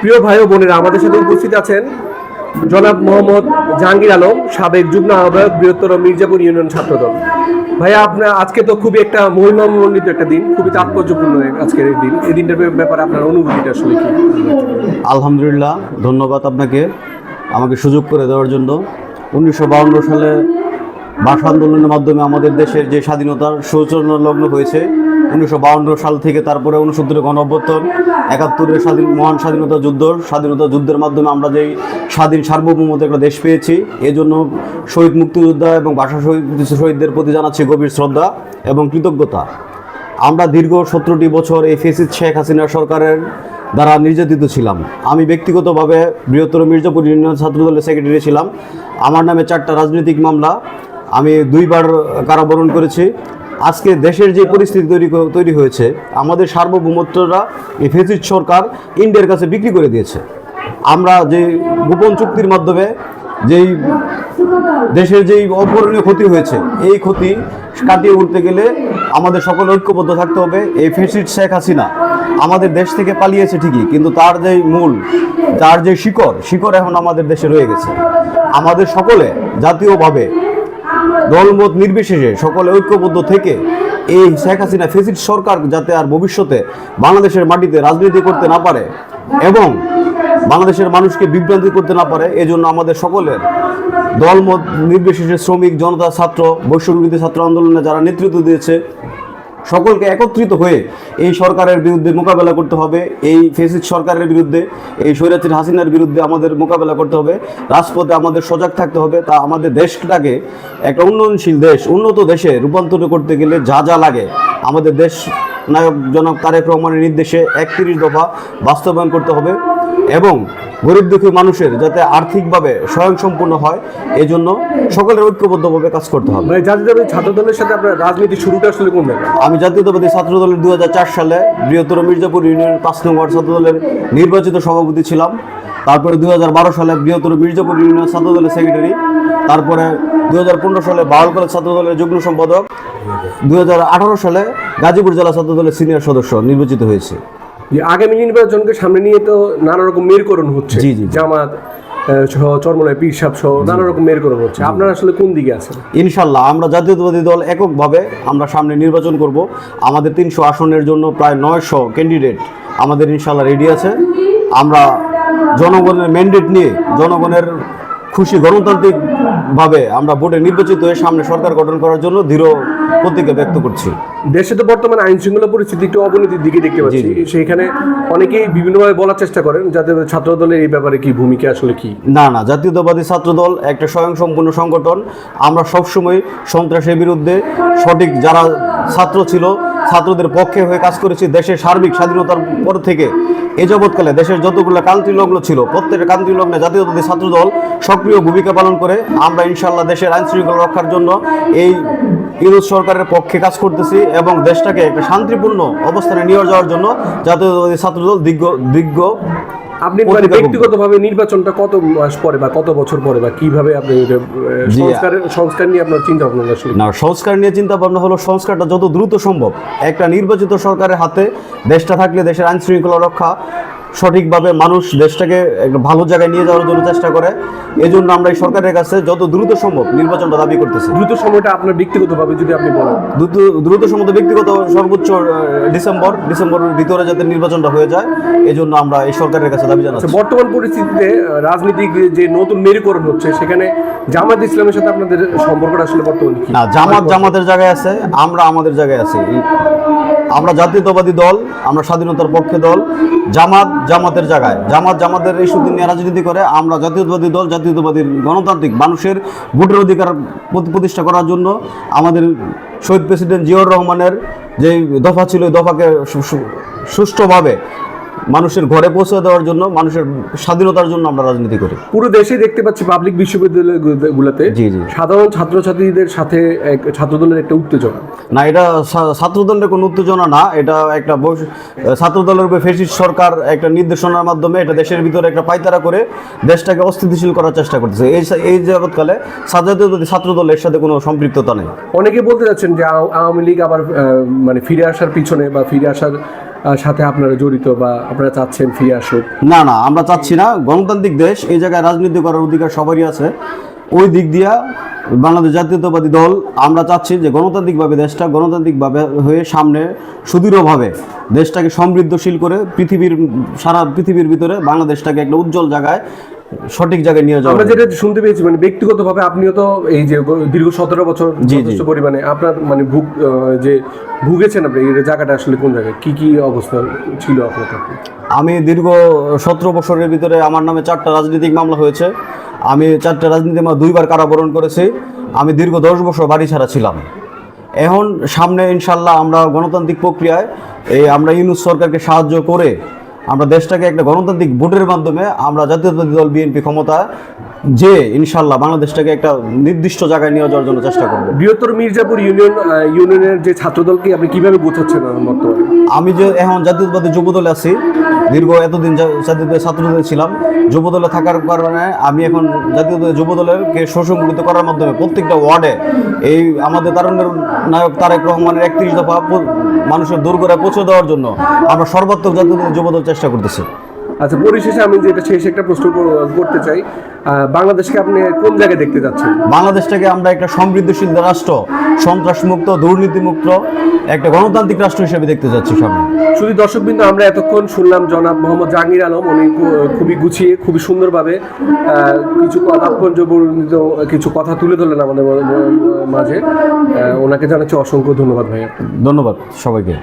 প্রিয় ভাই ও বোনেরা, আমাদের সাথে উপস্থিত আছেন জনাব মোহাম্মদ জাহাঙ্গীর আলম, সাবেক যুগ্ম আহ্বায়ক, বৃহত্তর মির্জাপুর ইউনিয়ন ছাত্রদল। ভাইয়া আপনার আজকে তো খুবই একটা মহিমামণ্ডিত একটা দিন, খুবই তাৎপর্যপূর্ণ আজকের এই দিন। এই দিনটার ব্যাপারে আপনার অনুভূতিটা আসলে কি? আলহামদুলিল্লাহ, ধন্যবাদ আপনাকে আমাকে সুযোগ করে দেওয়ার জন্য। উনিশশো সালে ভাষা আন্দোলনের মাধ্যমে আমাদের দেশের যে স্বাধীনতার সূচনা লগ্ন হয়েছে উনিশশো সাল থেকে তারপরে উনসত্তরের গণ অভ্যর্থন একাত্তরের স্বাধীন, মহান স্বাধীনতা যুদ্ধ স্বাধীনতা যুদ্ধের মাধ্যমে আমরা যেই স্বাধীন সার্বভৌমত একটা দেশ পেয়েছি, এজন্য শহীদ মুক্তিযোদ্ধা এবং ভাষা শহীদ শহীদদের প্রতি জানাচ্ছি গভীর শ্রদ্ধা এবং কৃতজ্ঞতা। আমরা দীর্ঘ সতেরোটি বছর এই ফেসিদ শেখ হাসিনা সরকারের দ্বারা নির্যাতিত ছিলাম। আমি ব্যক্তিগতভাবে বৃহত্তর মির্জাপুর ইউনিয়ন ছাত্রদলের সেক্রেটারি ছিলাম। আমার নামে চারটা রাজনৈতিক মামলা। আমি দুইবার কারাবরণ করেছি। আজকে দেশের যে পরিস্থিতি তৈরি তৈরি হয়েছে, আমাদের সার্বভৌমত্বরা এই ফেসিদ সরকার ইন্ডিয়ার কাছে বিক্রি করে দিয়েছে। আমরা যে গোপন চুক্তির মাধ্যমে যেই দেশের যেই অপূরণীয় ক্ষতি হয়েছে, এই ক্ষতি কাটিয়ে উঠতে গেলে আমাদের সকল ঐক্যবদ্ধ থাকতে হবে। এই ফেসিড শেখ হাসিনা আমাদের দেশ থেকে পালিয়েছে ঠিকই, কিন্তু তার যে মূল, তার যে শিকড় শিকড় এখন আমাদের দেশে রয়ে গেছে। আমাদের সকলে জাতীয়ভাবে দলমত নির্বিশেষে সকলে ঐক্যবদ্ধ থেকে এই শেখ হাসিনা ফেসিড সরকার যাতে আর ভবিষ্যতে বাংলাদেশের মাটিতে রাজনীতি করতে না পারে এবং বাংলাদেশের মানুষকে বিভ্রান্তি করতে না পারে, এজন্য আমাদের সকলের দলমত নির্বিশেষে শ্রমিক, জনতা, ছাত্র বৈশ্ববিরোধী ছাত্র আন্দোলনে যারা নেতৃত্ব দিয়েছে সকলকে একত্রিত হয়ে এই সরকারের বিরুদ্ধে মোকাবেলা করতে হবে, এই ফেসিস সরকারের বিরুদ্ধে, এই স্বৈরাচির হাসিনার বিরুদ্ধে আমাদের মোকাবেলা করতে হবে, রাজপথে আমাদের সজাগ থাকতে হবে, তা আমাদের দেশটাকে একটা উন্নয়নশীল দেশ, উন্নত দেশে রূপান্তর করতে গেলে যা যা লাগে, আমাদের দেশ নায়ক জনক তারেক রহমানের নির্দেশে একত্রিশ দফা বাস্তবায়ন করতে হবে। এবং গরিব দুঃখী মানুষের যাতে আর্থিকভাবে স্বয়ংসম্পূর্ণ হয় এই জন্য সকলের ঐক্যবদ্ধভাবে কাজ করতে হবে। মানে জাতীয়তাবাদী ছাত্রদলের সাথে আপনার রাজনীতি শুরুটা আসলে কোন আমি জাতীয়তাবাদী ছাত্র দলের দু হাজার চার সালে বৃহত্তর মির্জাপুর ইউনিয়নের পাঁচ নম্বর ছাত্র দলের নির্বাচিত সভাপতি ছিলাম। তারপরে দু হাজার বারো সালে বৃহত্তর মির্জাপুর ইউনিয়ন ছাত্র দলের সেক্রেটারি তারপরে দু হাজার পনেরো সালে বাউল কলেজ ছাত্র দলের যুগ্ম সম্পাদক দু হাজার আঠারো সালে গাজীপুর জেলা ছাত্র দলের সিনিয়র সদস্য নির্বাচিত হয়েছে। আগামী নির্বাচনকে সামনে নিয়ে তো নানা রকম মেরকরণ হচ্ছে। জি, জি, জি। জামাত সহ চরমনায় পীর সাহেব সহ নানা রকম মেরকরণ হচ্ছে। আপনার আসলে কোন দিকে আছেন? ইনশাল্লাহ আমরা জাতীয়তাবাদী দল এককভাবে আমরা সামনে নির্বাচন করব। আমাদের তিনশো আসনের জন্য প্রায় নয়শো ক্যান্ডিডেট আমাদের ইনশাল্লাহ রেডি আছে। আমরা জনগণের ম্যান্ডেট নিয়ে জনগণের খুশি গণতান্ত্রিকভাবে আমরা ভোটে নির্বাচিত হয়ে সামনে সরকার গঠন করার জন্য দৃঢ় প্রতিজ্ঞা ব্যক্ত করছি। দেশে তো বর্তমানে আইন শৃঙ্খলা পরিস্থিতি একটু অবনতির দিকে দেখতে পাচ্ছি। সেইখানে অনেকেই বিভিন্নভাবে বলার চেষ্টা করেন যাতে ছাত্র দলের এই ব্যাপারে কি ভূমিকা আসলে কি? না না জাতীয়তাবাদী ছাত্র দল একটা স্বয়ংসম্পূর্ণ সংগঠন। আমরা সবসময় সন্ত্রাসের বিরুদ্ধে সঠিক যারা ছাত্র ছিল ছাত্রদের পক্ষে হয়ে কাজ করেছি, দেশের সার্বিক স্বাধীনতার পর থেকে। এ যাবৎকালে দেশের যতগুলো কান্তি লগ্ন ছিল, প্রত্যেকটা কান্তি লগ্নে ছাত্র দল সক্রিয় ভূমিকা পালন করে। আমরা ইনশাল্লাহ দেশের আইন শৃঙ্খলা রক্ষার জন্য এই ইউরোপ সরকারের পক্ষে কাজ করতেছি এবং দেশটাকে একটা শান্তিপূর্ণ অবস্থানে নিয়ে যাওয়ার জন্য জাতীয়তাবাদী ছাত্রদল দিগ্গ দিগ্গ আপনি মানে ব্যক্তিগতভাবে নির্বাচনটা কত মাস পরে বা কত বছর পরে বা কীভাবে আপনি। সংস্কার সংস্কার নিয়ে আপনার চিন্তা ভাবনা আসলে না সংস্কার নিয়ে চিন্তা ভাবনা হলো সংস্কারটা যত দ্রুত সম্ভব একটা নির্বাচিত সরকারের হাতে দেশটা থাকলে দেশের আইন শৃঙ্খলা রক্ষা সঠিকভাবে মানুষ দেশটাকে একটা ভালো জায়গায় নিয়ে যাওয়ার জন্য চেষ্টা করে। এই জন্য আমরা এই সরকারের কাছে যত দ্রুত সম্ভব নির্বাচনটা দাবি করতেছি। দ্রুত সময়টা আপনার ব্যক্তিগতভাবে যদি আপনি বলেন। দ্রুত দ্রুত সম্ভব ব্যক্তিগত সর্বোচ্চ ডিসেম্বর ডিসেম্বরের ভিতরে যাতে নির্বাচনটা হয়ে যায় এই জন্য আমরা এই সরকারের কাছে দাবি জানাচ্ছি। আচ্ছা, বর্তমান পরিস্থিতিতে রাজনীতিক যে নতুন মেরুকরণ হচ্ছে সেখানে জামাত ইসলামের সাথে আপনাদের সম্পর্কটা আসলে বর্তমানে কি? না জামাত জামাতের জায়গায় আছে আমরা আমাদের জায়গায় আছি। আমরা জাতীয়তাবাদী দল, আমরা স্বাধীনতার পক্ষে দল, জামাত জামাতের জায়গায়। জামাত জামাতের এই সুদিন নিয়ে রাজনীতি করে, আমরা জাতীয়তাবাদী দল জাতীয়তাবাদী গণতান্ত্রিক মানুষের ভোটের অধিকার প্রতিষ্ঠা করার জন্য আমাদের শহীদ প্রেসিডেন্ট জিয়র রহমানের যে দফা ছিল দফাকে সুষ্ঠুভাবে মানুষের ঘরে পৌঁছে দেওয়ার জন্য মানুষের স্বাধীনতার জন্য আমরা রাজনীতি করি। পুরো দেশে দেখতে পাচ্ছি পাবলিক বিশ্ববিদ্যালয়গুলোতে জি, জি। সাধারণ ছাত্রছাত্রীদের সাথে ছাত্রদলের একটা উত্তেজনা। না এটা ছাত্রদলের কোনো উত্তেজনা না এটা একটা ছাত্রদলের উপরে ফেসিস সরকার একটা নির্দেশনার মাধ্যমে এটা দেশের ভিতরে একটা পাইতারা করে দেশটাকে অস্থিতিশীল করার চেষ্টা করতেছে। এই এই যাবৎকালে ছাত্রদল এর সাথে কোনো সম্পৃক্ততা নেই। অনেকে বলতে যাচ্ছেন যে আওয়ামী লীগ আবার মানে ফিরে আসার পিছনে বা ফিরে আসার সাথে আপনারা জড়িত বা আপনারা চাচ্ছেন ফিরে আসুক? না না, আমরা চাচ্ছি না। গণতান্ত্রিক দেশ, এই জায়গায় রাজনীতি করার অধিকার সবারই আছে। ওই দিক দিয়া বাংলাদেশ জাতীয়তাবাদী দল আমরা চাচ্ছি যে গণতান্ত্রিকভাবে দেশটা গণতান্ত্রিকভাবে হয়ে সামনে সুদৃঢ়ভাবে দেশটাকে সমৃদ্ধশীল করে পৃথিবীর সারা পৃথিবীর ভিতরে বাংলাদেশটাকে একটা উজ্জ্বল জায়গায় সঠিক জায়গায় নিয়ে যাওয়া আমরা যেটা শুনতে পেয়েছি মানে ব্যক্তিগতভাবে আপনিও তো এই যে দীর্ঘ সতেরো বছর। যথেষ্ট পরিমাণে আপনার মানে ভুগ যে ভুগেছেন আপনি এই জায়গাটা আসলে কোন জায়গায়? কি কি অবস্থা ছিল আপনার? আমি দীর্ঘ সতেরো বছরের ভিতরে আমার নামে চারটা রাজনৈতিক মামলা হয়েছে। আমি চারটা রাজনীতি মামলা দুইবার কারাবরণ করেছি। আমি দীর্ঘ দশ বছর বাড়ি ছাড়া ছিলাম। এখন সামনে ইনশাল্লাহ আমরা গণতান্ত্রিক প্রক্রিয়ায় এই আমরা ইউনুস সরকারকে সাহায্য করে আমরা দেশটাকে একটা গণতান্ত্রিক ভোটের মাধ্যমে আমরা জাতীয়তাবাদী দল বিএনপি ক্ষমতা যে ইনশাল্লাহ বাংলাদেশটাকে একটা নির্দিষ্ট জায়গায় নিয়ে যাওয়ার জন্য চেষ্টা করব। বৃহত্তর মির্জাপুর ইউনিয়ন ইউনিয়নের যে ছাত্রদলকে আপনি কীভাবে বোঝাচ্ছেন বর্তমানে? আমি যে এখন জাতীয়তাবাদী যুবদলে আছি দীর্ঘ এতদিন জাতীয় ছাত্রদলে ছিলাম। যুবদলে থাকার কারণে আমি এখন জাতীয় যুবদলেরকে সুসংগঠিত করার মাধ্যমে প্রত্যেকটা ওয়ার্ডে এই আমাদের তারুণ্যের নায়ক তারেক রহমানের একত্রিশ দফা মানুষের দূর করে পৌঁছে দেওয়ার জন্য আমরা সর্বাত্মক জাতীয়তাবাদী যুবদল চেষ্টা করতেছি। আচ্ছা পরিশেষে আমি যেটা শেষ একটা প্রশ্ন করতে চাই। বাংলাদেশকে আপনি কোন জায়গায় দেখতে যাচ্ছেন? বাংলাদেশটাকে আমরা একটা সমৃদ্ধশীল রাষ্ট্র সন্ত্রাসমুক্ত দুর্নীতিমুক্ত একটা গণতান্ত্রিক রাষ্ট্র হিসেবে দেখতে যাচ্ছি সামনে। শুধু দর্শকবৃন্দ আমরা এতক্ষণ শুনলাম জনাব মোহাম্মদ জাহাঙ্গীর আলম। উনি খুবই গুছিয়ে খুবই সুন্দরভাবে আহ, কিছু তাৎপর্যবর্ণিত কিছু কথা তুলে ধরলেন আমাদের মাঝে। ওনাকে জানাচ্ছি অসংখ্য ধন্যবাদ ভাইয়া। ধন্যবাদ সবাইকে।